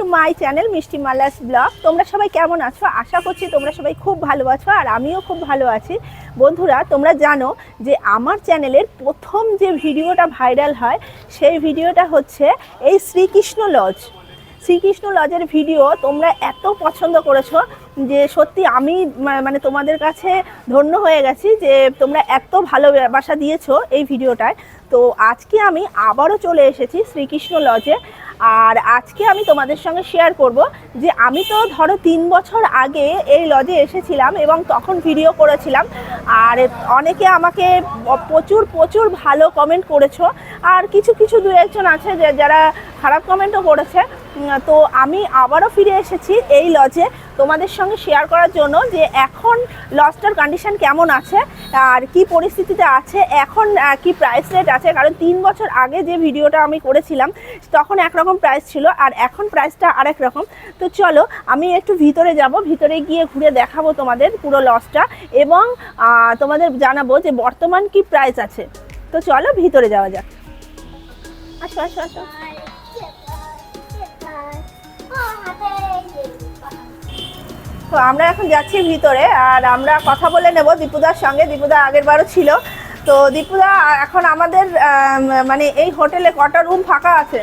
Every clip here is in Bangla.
টু মাই চ্যানেল মিষ্টি মালাস ব্লগ তোমরা সবাই কেমন আছো? আশা করছি তোমরা সবাই খুব ভালো আছো আর আমিও খুব ভালো আছি। বন্ধুরা, তোমরা জানো যে আমার চ্যানেলের প্রথম যে ভিডিওটা ভাইরাল হয়, সেই ভিডিওটা হচ্ছে এই শ্রীকৃষ্ণ লজ। শ্রীকৃষ্ণ লজের ভিডিও তোমরা এত পছন্দ করেছ যে সত্যি আমি মানে তোমাদের কাছে ধন্য হয়ে গেছি যে তোমরা এত ভালোবাসা দিয়েছ এই ভিডিওটায়। তো আজকে আমি আবারও চলে এসেছি শ্রীকৃষ্ণ লজে। আর আজকে আমি তোমাদের সঙ্গে শেয়ার করব যে আমি তো ধরো তিন বছর আগে এই লজে এসেছিলাম এবং তখন ভিডিও করেছিলাম। আর অনেকে আমাকে প্রচুর প্রচুর ভালো কমেন্ট করেছ। আর কিছু কিছু দু একজন আছে যে, যারা খারাপ কমেন্টও করেছে। তো আমি আবারও ফিরে এসেছি এই লজে। তোমাদের সঙ্গে শেয়ার করার জন্য যে এখন লজটার কন্ডিশন কেমন আছে আর কি পরিস্থিতিতে আছে এখন কি প্রাইস রেট আছে কারণ তিন বছর আগে যে ভিডিওটা আমি করেছিলাম তখন একরকম প্রাইস ছিল আর এখন প্রাইসটা আরেক রকম তো চলো আমি একটু ভিতরে যাব ভিতরে গিয়ে ঘুরে দেখাবো তোমাদের পুরো লসটা এবং তোমাদের জানাব যে বর্তমান কি প্রাইস আছে তো চলো ভিতরে যাওয়া যাক আসো আসো আসো তো আমরা এখন যাচ্ছি ভিতরে আর আমরা কথা বলে নেব দীপুদার সঙ্গে। দীপুদা আগের বারও ছিল। তো দীপুদা এখন আমাদের মানে এই হোটেলে কটা রুম ফাঁকা আছে?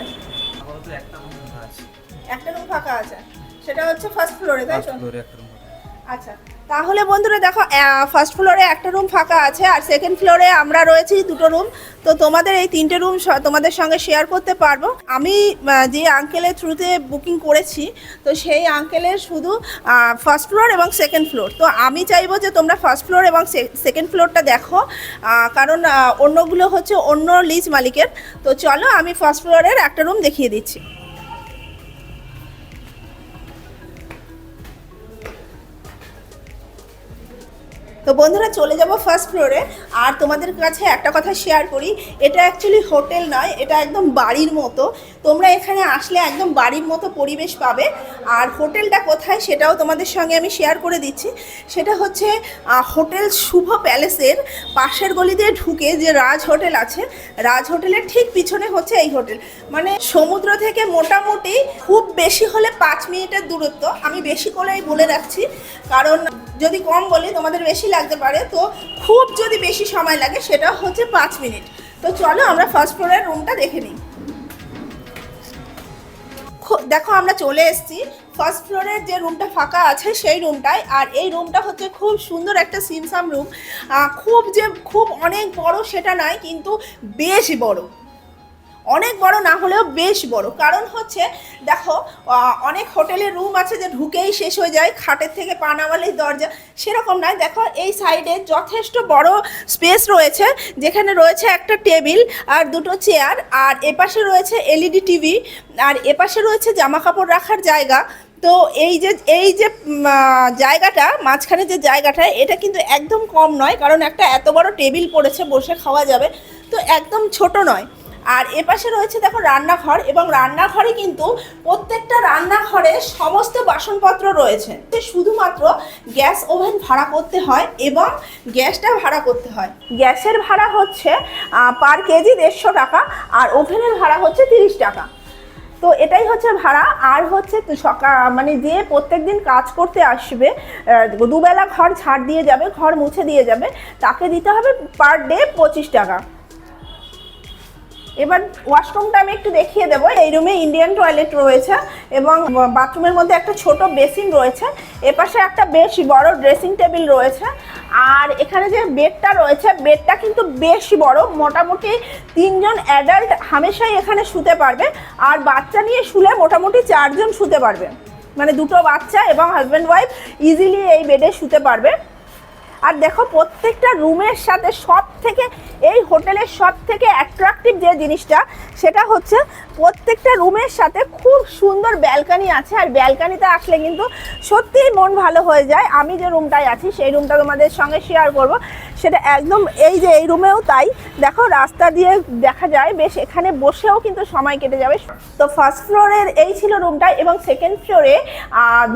একটা রুম ফাঁকা আছে। সেটা হচ্ছে ফার্স্ট ফ্লোরে তাই তো। আচ্ছা। তাহলে বন্ধুরা দেখো ফার্স্ট ফ্লোরে একটা রুম ফাঁকা আছে আর সেকেন্ড ফ্লোরে আমরা রয়েছি দুটো রুম তো তোমাদের এই তিনটে রুম তোমাদের সঙ্গে শেয়ার করতে পারব। আমি যে আঙ্কেলের থ্রুতে বুকিং করেছি, তো সেই আঙ্কেলের শুধু ফার্স্ট ফ্লোর এবং সেকেন্ড ফ্লোর তো আমি চাইব যে তোমরা ফার্স্ট ফ্লোর এবং সেকেন্ড ফ্লোরটা দেখো কারণ অন্যগুলো হচ্ছে অন্য লিজ মালিকের। তো চলো আমি ফার্স্ট ফ্লোরের একটা রুম দেখিয়ে দিচ্ছি। তো বন্ধুরা চলে যাব ফার্স্ট ফ্লোরে আর তোমাদের কাছে একটা কথা শেয়ার করি, এটা অ্যাকচুয়ালি হোটেল নয়, এটা একদম বাড়ির মতো। তোমরা এখানে আসলে একদম বাড়ির মতো পরিবেশ পাবে। আর হোটেলটা কোথায় সেটাও তোমাদের সঙ্গে আমি শেয়ার করে দিচ্ছি। সেটা হচ্ছে হোটেল শুভ প্যালেসের পাশের গলি দিয়ে ঢুকে যে রাজ হোটেল আছে, রাজ হোটেলের ঠিক পিছনে হচ্ছে এই হোটেল। মানে সমুদ্র থেকে মোটামুটি খুব বেশি হলে পাঁচ মিনিটের দূরত্ব। আমি বেশি করেই বলে রাখছি, কারণ যদি কম বলি, তোমাদের বেশি লাগতে পারে, তো খুব যদি বেশি সময় লাগে, সেটা হচ্ছে পাঁচ মিনিট। তো চলো আমরা ফার্স্ট ফ্লোরের রুমটা দেখে নিই। দেখো আমরা চলে এসেছি। ফার্স্ট ফ্লোরের যে রুমটা ফাঁকা আছে, সেই রুমটায় আর এই রুমটা হচ্ছে খুব সুন্দর একটা সিমসাম রুম খুব যে, খুব অনেক বড় সেটা নয় কিন্তু বেশ বড়। অনেক বড় না হলেও বেশ বড়। কারণ হচ্ছে, দেখো অনেক হোটেলের রুম আছে যে ঢুকেই শেষ হয়ে যায়, খাটের থেকে পা নামালেই দরজা। সেরকম নয়, দেখো, এই সাইডে যথেষ্ট বড় স্পেস রয়েছে, যেখানে রয়েছে একটা টেবিল আর দুটো চেয়ার আর এপাশে রয়েছে এলইডি টিভি আর এপাশে রয়েছে জামা কাপড় রাখার জায়গা। তো এই যে এই যে জায়গাটা, মাঝখানে যে জায়গাটা, এটা কিন্তু একদম কম নয়, কারণ একটা এত বড় টেবিল পড়েছে, বসে খাওয়া যাবে। তো একদম ছোট নয়। আর এপাশে রয়েছে দেখো রান্নাঘর এবং রান্নাঘরে কিন্তু প্রত্যেকটা রান্নাঘরে সমস্ত বাসনপত্র রয়েছে। শুধুমাত্র গ্যাস ওভেন ভাড়া করতে হয় এবং গ্যাসটা ভাড়া করতে হয়। গ্যাসের ভাড়া হচ্ছে পার কেজি দেড়শো টাকা আর ওভেনের ভাড়া হচ্ছে তিরিশ টাকা। তো এটাই হচ্ছে ভাড়া। আর হচ্ছে তো সকাল মানে যে প্রত্যেক দিন কাজ করতে আসবে দুবেলা ঘর ছাড় দিয়ে যাবে, ঘর মুছে দিয়ে যাবে, তাকে দিতে হবে পার ডে পঁচিশ টাকা। এবার ওয়াশরুমটা আমি একটু দেখিয়ে দেবো। এই রুমে ইন্ডিয়ান টয়লেট রয়েছে এবং বাথরুমের মধ্যে একটা ছোট বেসিন রয়েছে। এপাশে একটা বেশ বড় ড্রেসিং টেবিল রয়েছে। আর এখানে যে বেডটা রয়েছে বেডটা কিন্তু বেশ বড়। মোটামুটি তিনজন অ্যাডাল্ট হামেশাই এখানে শুতে পারবে। আর বাচ্চা নিয়ে শুলে মোটামুটি চারজন শুতে পারবে। মানে দুটো বাচ্চা এবং হাজব্যান্ড ওয়াইফ ইজিলি এই বেডে শুতে পারবে। আর দেখো প্রত্যেকটা রুমের সাথে সব থেকে এই হোটেলের সব থেকে অ্যাট্রাকটিভ যে জিনিসটা, সেটা হচ্ছে প্রত্যেকটা রুমের সাথে খুব সুন্দর ব্যালকানি আছে। আর ব্যালকানিতে আসলে কিন্তু সত্যিই মন ভালো হয়ে যায়। আমি যে রুমটায় আছি, সেই রুমটা তোমাদের সঙ্গে শেয়ার করব। সেটা একদম এই যে এই রুমেও তাই। দেখো রাস্তা দিয়ে দেখা যায়, বেশ এখানে বসেও কিন্তু সময় কেটে যাবে। তো ফার্স্ট ফ্লোরের এই ছিল রুমটা এবং সেকেন্ড ফ্লোরে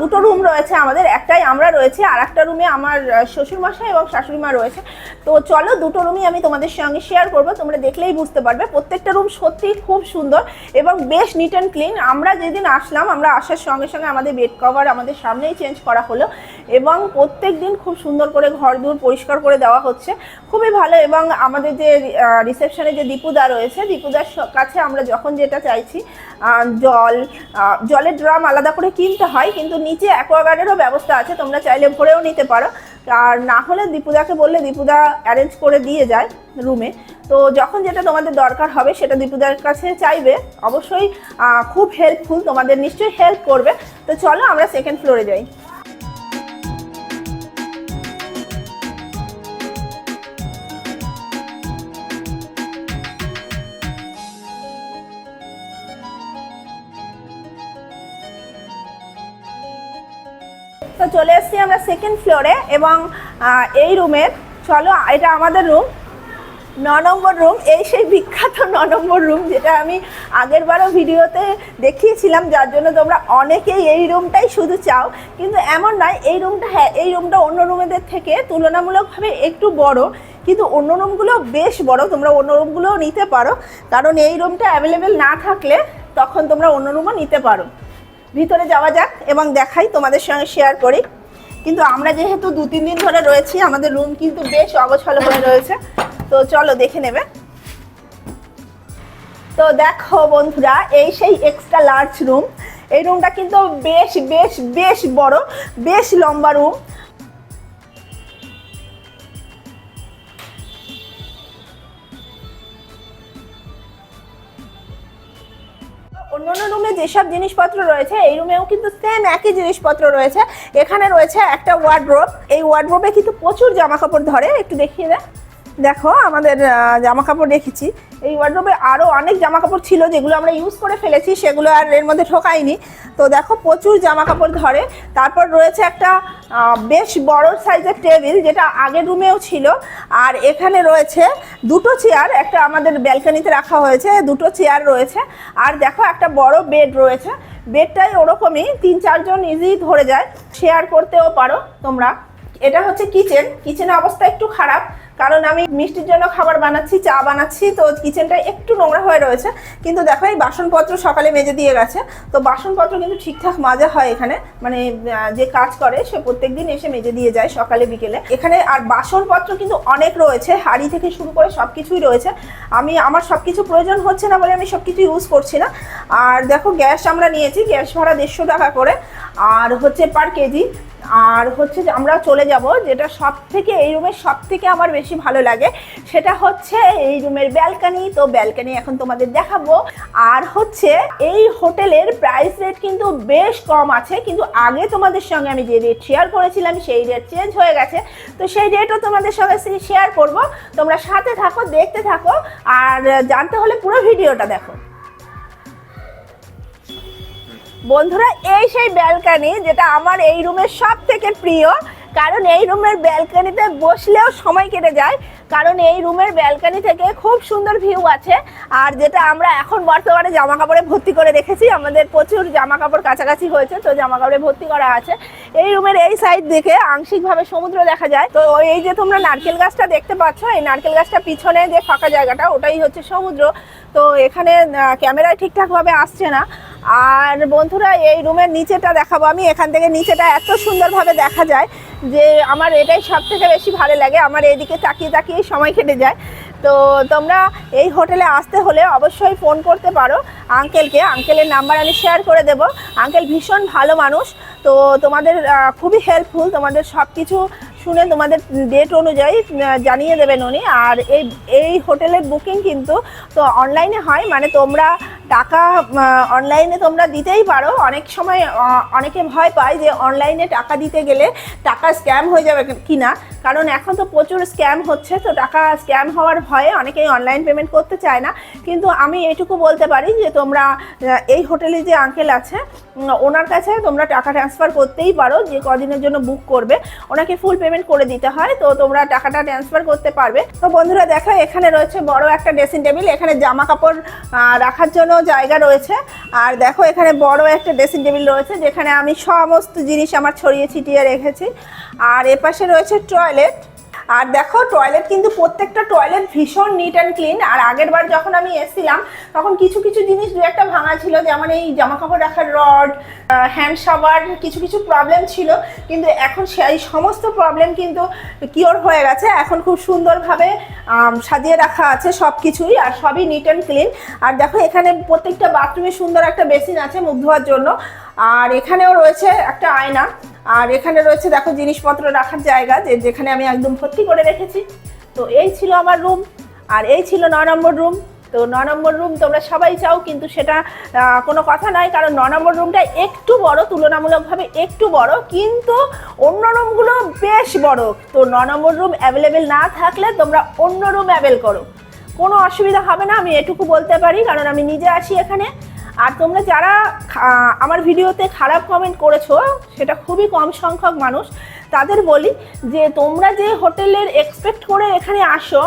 দুটো রুম রয়েছে আমাদের। একটাই আমরা রয়েছি আর একটা রুমে আমার শ্বশুরমশাই এবং শাশুড়ি মা রয়েছে। তো চলো দুটো রুমই আমি তোমাদের সঙ্গে শেয়ার করব, তোমরা দেখলেই বুঝতে পারবে। প্রত্যেকটা রুম সত্যিই খুব সুন্দর এবং বেশ নিট অ্যান্ড ক্লিন আমরা যেদিন আসলাম, আমরা আসার সঙ্গে সঙ্গে আমাদের বেড কভার আমাদের সামনেই চেঞ্জ করা হলো এবং প্রত্যেক দিন খুব সুন্দর করে ঘর দূর পরিষ্কার করে দেওয়া হচ্ছে। খুবই ভালো এবং আমাদের যে রিসেপশনে যে দীপুদা রয়েছে, দীপুদার কাছে আমরা যখন যেটা চাইছি জল জলের ড্রাম আলাদা করে কিনতে হয়, কিন্তু নিচে অ্যাকোয়াগার্ডেরও ব্যবস্থা আছে, তোমরা চাইলে ভরেও নিতে পারো। আর না হলে দীপুদাকে বললে দীপুদা অ্যারেঞ্জ করে দিয়ে যায় রুমে তো যখন যেটা তোমাদের দরকার হবে, সেটা দীপুদার কাছে চাইবে। অবশ্যই খুব হেল্পফুল তোমাদের নিশ্চয়ই হেল্প করবে। তো চলো আমরা সেকেন্ড ফ্লোরে যাই। তো চলে এসেছি আমরা সেকেন্ড ফ্লোরে এবং এই রুমের চলো, এটা আমাদের রুম ন নম্বর রুম এই সেই বিখ্যাত ন নম্বর রুম যেটা আমি আগের বারও ভিডিওতে দেখিয়েছিলাম, যার জন্য তোমরা অনেকেই এই রুমটাই শুধু চাও, কিন্তু এমন নয়, এই রুমটা হ্যাঁ এই রুমটা অন্য রুমেদের থেকে তুলনামূলকভাবে একটু বড়, কিন্তু অন্য রুমগুলো বেশ বড়, তোমরা অন্য রুমগুলোও নিতে পারো, কারণ এই রুমটা অ্যাভেলেবেল না থাকলে তখন তোমরা অন্য রুমও নিতে পারো। ভিতরে যাওয়া যাক এবং দেখাই তোমাদের সঙ্গে শেয়ার করি। কিন্তু আমরা যেহেতু দু, তিন দিন ধরে রয়েছি, আমাদের রুম কিন্তু বেশ অগছল হয়ে রয়েছে। তো চলো দেখে নেবে। তো দেখো বন্ধুরা, এই সেই এক্সট্রা লার্জ রুম এই রুমটা কিন্তু বেশ বেশ বেশ বড়, বেশ লম্বা রুম অন্যান্য রুমে যেসব জিনিসপত্র রয়েছে, এই রুমেও কিন্তু সেম একই জিনিসপত্র রয়েছে। এখানে রয়েছে একটা ওয়ার্ড্রোব এই ওয়ার্ড্রোবে কিন্তু প্রচুর জামা কাপড় ধরে, একটু দেখিয়ে দে দেখো আমাদের জামা কাপড় রেখেছি। এই ওয়ার্ড্রোবে আরও অনেক জামা কাপড় ছিল যেগুলো আমরা ইউজ করে ফেলেছি, সেগুলো আর এর মধ্যে ঢোকাইনি। তো দেখো প্রচুর জামা কাপড় ধরে। তারপর রয়েছে একটা বেশ বড় সাইজের টেবিল যেটা আগের রুমেও ছিল। আর এখানে রয়েছে দুটো চেয়ার একটা আমাদের ব্যালকনিতে রাখা হয়েছে, দুটো চেয়ার রয়েছে। আর দেখো একটা বড় বেড রয়েছে। বেডটাই ওরকমই, তিন চারজন ইজি ধরে যায়। শেয়ার করতেও পারো তোমরা। এটা হচ্ছে কিচেন কিচেনের অবস্থা একটু খারাপ। কারণ আমি মিষ্টির জন্য খাবার বানাচ্ছি, চা বানাচ্ছি, তো কিচেনটা একটু নোংরা হয়ে রয়েছে। কিন্তু দেখো, এই বাসনপত্র সকালে মেজে দিয়ে গেছে। তো বাসনপত্র কিন্তু ঠিকঠাক মাজা হয় এখানে। মানে যে কাজ করে, সে প্রত্যেক দিন এসে মেজে দিয়ে যায় সকালে, বিকেলে। এখানে আর বাসনপত্র কিন্তু অনেক রয়েছে। হাড়ি থেকে শুরু করে সব কিছুই রয়েছে। আমি, আমার সব কিছু প্রয়োজন হচ্ছে না বলে আমি সব কিছু ইউজ করছি না। আর দেখো, গ্যাস আমরা নিয়েছি। গ্যাস ভাড়া দেড়শো টাকা করে। আর হচ্ছে পার কেজি। আর হচ্ছে আমরা চলে যাব, যেটা সব থেকে এই রুমের সব থেকে আমার বেশি ভালো লাগে, সেটা হচ্ছে এই রুমের ব্যালকানি তো ব্যালকানি এখন তোমাদের দেখাবো। আর হচ্ছে এই হোটেলের প্রাইস রেট কিন্তু বেশ কম আছে, কিন্তু আগে তোমাদের সঙ্গে আমি যে রেট শেয়ার করেছিলাম, সেই রেট চেঞ্জ হয়ে গেছে। তো সেই রেটও তোমাদের সঙ্গে শেয়ার করব। তোমরা সাথে থাকো, দেখতে থাকো, আর জানতে হলে পুরো ভিডিওটা দেখো। বন্ধুরা, এই সেই ব্যালকানি যেটা আমার এই রুমের সব থেকে প্রিয়, কারণ এই রুমের ব্যালকানিতে বসলেও সময় কেটে যায়। কারণ এই রুমের ব্যালকানি থেকে খুব সুন্দর ভিউ আছে। আর যেটা আমরা এখন বর্তমানে জামা কাপড়ে ভর্তি করে রেখেছি, আমাদের প্রচুর জামা কাপড় কাছাকাছি হয়েছে, তো জামা কাপড়ে ভর্তি করা আছে। এই রুমের এই সাইড দেখে আংশিকভাবে সমুদ্র দেখা যায়। তো এই যে তোমরা নারকেল গাছটা দেখতে পাচ্ছ, এই নারকেল গাছটা পিছনে যে ফাঁকা জায়গাটা, ওটাই হচ্ছে সমুদ্র। তো এখানে ক্যামেরায় ঠিকঠাকভাবে আসছে না। আর বন্ধুরা, এই রুমের নিচেটা দেখাবো আমি। এখান থেকে নিচেটা এত সুন্দরভাবে দেখা যায় যে আমার এটাই সব থেকে বেশি ভালো লাগে। আমার এদিকে তাকিয়ে তাকিয়ে সময় কেটে যায়। তো তোমরা এই হোটেলে আসতে হলে অবশ্যই ফোন করতে পারো আঙ্কেলকে। আঙ্কেলের নাম্বার আমি শেয়ার করে দেব। আঙ্কেল ভীষণ ভালো মানুষ। তো তোমাদের খুবই হেল্পফুল তোমাদের সব কিছু শুনে তোমাদের ডেট অনুযায়ী জানিয়ে দেবেন উনি। আর এই এই হোটেলের বুকিং কিন্তু, তো অনলাইনে হয়। মানে তোমরা টাকা অনলাইনে তোমরা দিতেই পারো। অনেক সময় অনেকে ভয় পায় যে অনলাইনে টাকা দিতে গেলে টাকা স্ক্যাম হয়ে যাবে কি না কারণ এখন তো প্রচুর স্ক্যাম হচ্ছে, তো টাকা স্ক্যাম হওয়ার ভয়ে অনেকেই অনলাইন পেমেন্ট করতে চায় না। কিন্তু আমি এইটুকু বলতে পারি যে তোমরা এই হোটেলে যে আঙ্কেল আছে ওনার কাছে তোমরা টাকা ট্রান্সফার করতেই পারো, যে কদিনের জন্য বুক করবে। ওনাকে ফুল পেমেন্ট পেমেন্ট করে দিতে হয়, তো তোমরা টাকাটা ট্রান্সফার করতে পারবে। তো বন্ধুরা দেখো, এখানে রয়েছে বড় একটা ড্রেসিং টেবিল এখানে জামা কাপড় রাখার জন্য জায়গা রয়েছে। আর দেখো, এখানে বড় একটা ড্রেসিং টেবিল রয়েছে, যেখানে আমি সমস্ত জিনিস আমার ছড়িয়ে ছিটিয়ে রেখেছি। আর এপাশে রয়েছে টয়লেট আর দেখো টয়লেট কিন্তু প্রত্যেকটা টয়লেট ভীষণ নিট অ্যান্ড ক্লিন আর আগের বার যখন আমি এসেছিলাম, তখন কিছু কিছু জিনিস দু একটা ভাঙা ছিল, যেমন এই জামা কাপড় রাখার রড হ্যান্ড শাওয়ার কিছু কিছু প্রবলেম ছিল। কিন্তু এখন সেই সমস্ত প্রবলেম কিন্তু কিওর হয়ে গেছে। এখন খুব সুন্দরভাবে সাজিয়ে রাখা আছে সব কিছুই আর সবই নিট অ্যান্ড ক্লিন আর দেখো, এখানে প্রত্যেকটা বাথরুমে সুন্দর একটা বেসিন আছে মুখ ধোয়ার জন্য। আর এখানেও রয়েছে একটা আয়না। আর এখানে রয়েছে, দেখো, জিনিসপত্র রাখার জায়গা, যে যেখানে আমি একদম ভর্তি করে রেখেছি। তো এই ছিল আমার রুম। আর এই ছিল ন নম্বর রুম। তো ন নম্বর রুম তোমরা সবাই চাও, কিন্তু সেটা কোনো কথা নয় কারণ ন নম্বর রুমটা একটু বড়, তুলনামূলকভাবে একটু বড়, কিন্তু অন্য রুমগুলো বেশ বড়। তো ন নম্বর রুম অ্যাভেলেবেল না থাকলে তোমরা অন্য রুম অ্যাভেল করো। কোনো অসুবিধা হবে না, আমি এটুকু বলতে পারি, কারণ আমি নিজে আসি এখানে। আর তোমরা যারা আমার ভিডিওতে খারাপ কমেন্ট করেছ সেটা খুবই কম সংখ্যক মানুষ তাদের বলি যে তোমরা যে হোটেলের এক্সপেক্ট করে এখানে আসো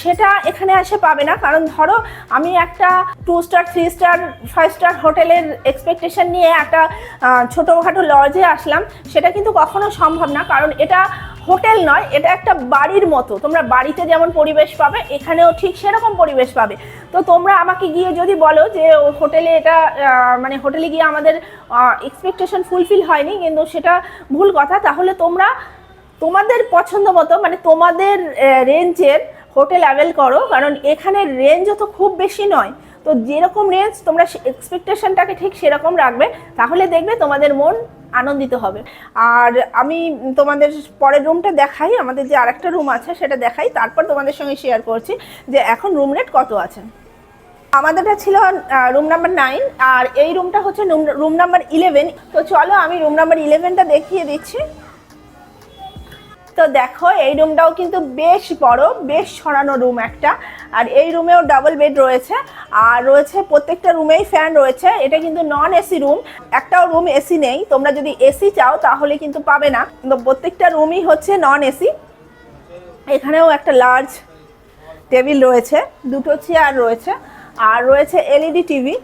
সেটা এখানে আসে পাবে না। কারণ ধরো, আমি একটা two star three star five star হোটেলের এক্সপেকটেশন নিয়ে একটা ছোটোখাটো লজে আসলাম। সেটা কিন্তু কখনো সম্ভব না, কারণ এটা হোটেল নয়, এটা একটা বাড়ির মতো। তোমরা বাড়িতে যেমন পরিবেশ পাবে, এখানেও ঠিক সেরকম পরিবেশ পাবে। তো তোমরা আমাকে গিয়ে যদি বলো যে হোটেলে এটা মানে হোটেলে গিয়ে আমাদের এক্সপেকটেশন ফুলফিল হয়নি, কিন্তু সেটা ভুল কথা। তাহলে তোমরা তোমাদের পছন্দ মতো মানে তোমাদের রেঞ্জের হোটেল অ্যাভেল করো, কারণ এখানে রেঞ্জও তো খুব বেশি নয়। তো যেরকম রেঞ্জ তোমরা এক্সপেকটেশনটাকে ঠিক সেরকম রাখবে, তাহলে দেখবে তোমাদের মন আনন্দিত হবে। আর আমি তোমাদের পরের রুমটা দেখাই, আমাদের যে আরেকটা রুম আছে সেটা দেখাই, তারপর তোমাদের সঙ্গে শেয়ার করছি যে এখন রুম রেট কত আছে। আমাদেরটা ছিল রুম নাম্বার নাইন আর এই রুমটা হচ্ছে রুম নাম্বার ইলেভেন তো চলো আমি রুম নাম্বার ইলেভেনটা দেখিয়ে দিচ্ছি। তো দেখো, এই রুমটাও কিন্তু বেশ বড়, বেশ ছড়ানো রুম একটা। আর এই রুমেও ডাবল বেড রয়েছে। আর রয়েছে প্রত্যেকটা রুমেই ফ্যান রয়েছে। এটা কিন্তু নন এসি রুম একটাও রুম এসি নেই। তোমরা যদি এসি চাও, তাহলে কিন্তু পাবে না। কিন্তু প্রত্যেকটা রুমই হচ্ছে নন এসি এখানেও একটা লার্জ টেবিল রয়েছে। দুটো চেয়ার রয়েছে। আর রয়েছে এলইডি টিভি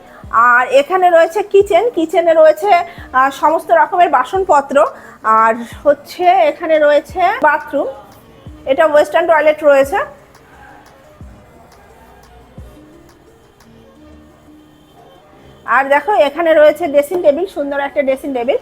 আর এখানে রয়েছে কিচেন কিচেনে রয়েছে সমস্ত রকমের বাসনপত্র। আর হচ্ছে এখানে রয়েছে বাথরুম এটা ওয়েস্টার্ন টয়লেট রয়েছে। আর দেখো, এখানে রয়েছে ড্রেসিং টেবিল সুন্দর একটা ড্রেসিং টেবিল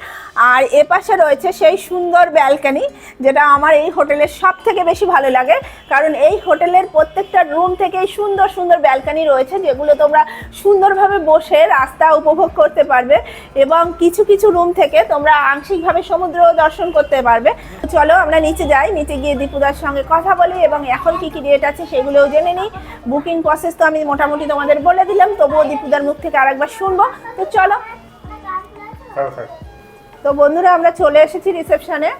আর এ পাশে রয়েছে সেই সুন্দর ব্যালকানি যেটা আমার এই হোটেলের সব থেকে বেশি ভালো লাগে। কারণ এই হোটেলের প্রত্যেকটা রুম থেকেই সুন্দর সুন্দর ব্যালকানি রয়েছে যেগুলো তোমরা সুন্দরভাবে বসে রাস্তা উপভোগ করতে পারবে এবং কিছু কিছু রুম থেকে তোমরা আংশিকভাবে সমুদ্র দর্শন করতে পারবে। চলো আমরা নিচে যাই নিচে গিয়ে দীপুদার সঙ্গে কথা বলি এবং এখন কি কি রেট আছে সেগুলোও জেনে নিই। বুকিং প্রসেস তো আমি মোটামুটি তোমাদের বলে দিলাম তবুও দীপুদার মুখ থেকে আরেকবার শুনব। তো চলো। তো বন্ধুরা, আমরা চলে এসেছি রিসেপশনে।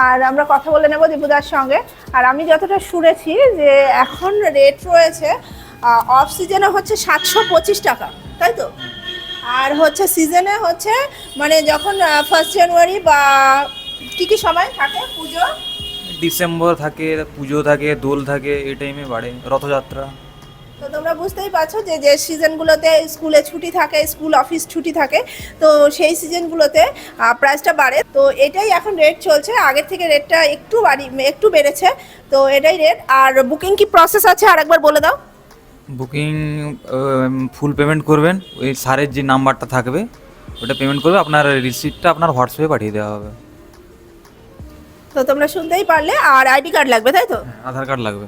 আর আমরা কথা বলে নেব দীপুদার সঙ্গে। আর আমি যতটা শুনেছি যে এখন রেট রয়েছে অফ সিজনে হচ্ছে সাতশো পঁচিশ টাকা, তাই তো? আর হচ্ছে সিজনে হচ্ছে মানে যখন ফার্স্ট জানুয়ারি বা কি কি সময় থাকে পুজো? ডিসেম্বর থাকে, পুজো থাকে, দোল থাকে, এই টাইমে বাড়ে, রথযাত্রা। তো তোমরা বুঝতেই পারছ যে যে সিজনগুলোতে স্কুলে ছুটি থাকে স্কুল অফিস ছুটি থাকে তো সেই সিজনগুলোতে প্রাইসটা বাড়ে। তো এটাই এখন রেট চলছে। আগের থেকে রেটটা একটু বাড়ি একটু বেড়েছে। তো এটাই রেট আর বুকিং কি প্রসেস আছে আরেকবার বলে দাও। বুকিং ফুল পেমেন্ট করবেন। ওই সারের যে নাম্বারটা থাকবে ওটা পেমেন্ট করবে। আপনার রিসিপ্টটা আপনার হোয়াটসঅ্যাপে পাঠিয়ে দেওয়া হবে। তো তোমরা শুনতেই পারলে। আর আইডি কার্ড লাগবে তাই তো? আধার কার্ড লাগবে।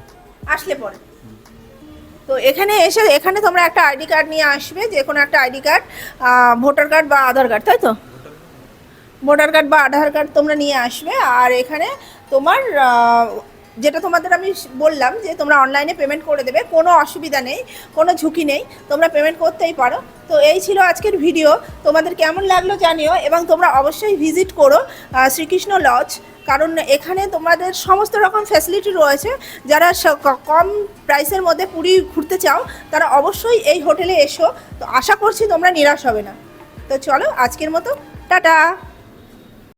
আসলে পরে। তো এখানে এসে, এখানে তোমরা একটা আইডি কার্ড নিয়ে আসবে যে কোনো একটা আইডি কার্ড ভোটার কার্ড বা আধার কার্ড, তাই তো? ভোটার কার্ড বা আধার কার্ড তোমরা নিয়ে আসবে, আর এখানে তোমার যেটা তোমাদের আমি বললাম যে তোমরা অনলাইনে পেমেন্ট করে দেবে, কোনো অসুবিধা নেই, কোনো ঝুঁকি নেই, তোমরা পেমেন্ট করতেই পারো। তো এই ছিল আজকের ভিডিও তোমাদের কেমন লাগল জানিও এবং তোমরা অবশ্যই ভিজিট করো শ্রীকৃষ্ণ লজ কারণ এখানে তোমাদের সমস্ত রকম ফ্যাসিলিটি রয়েছে। যারা কম প্রাইসের মধ্যে পুরী ঘুরতে চাও, তারা অবশ্যই এই হোটেলে এসো। তো আশা করছি তোমরা নিরাশ হবে না। তো চলো আজকের মতো, টাটা!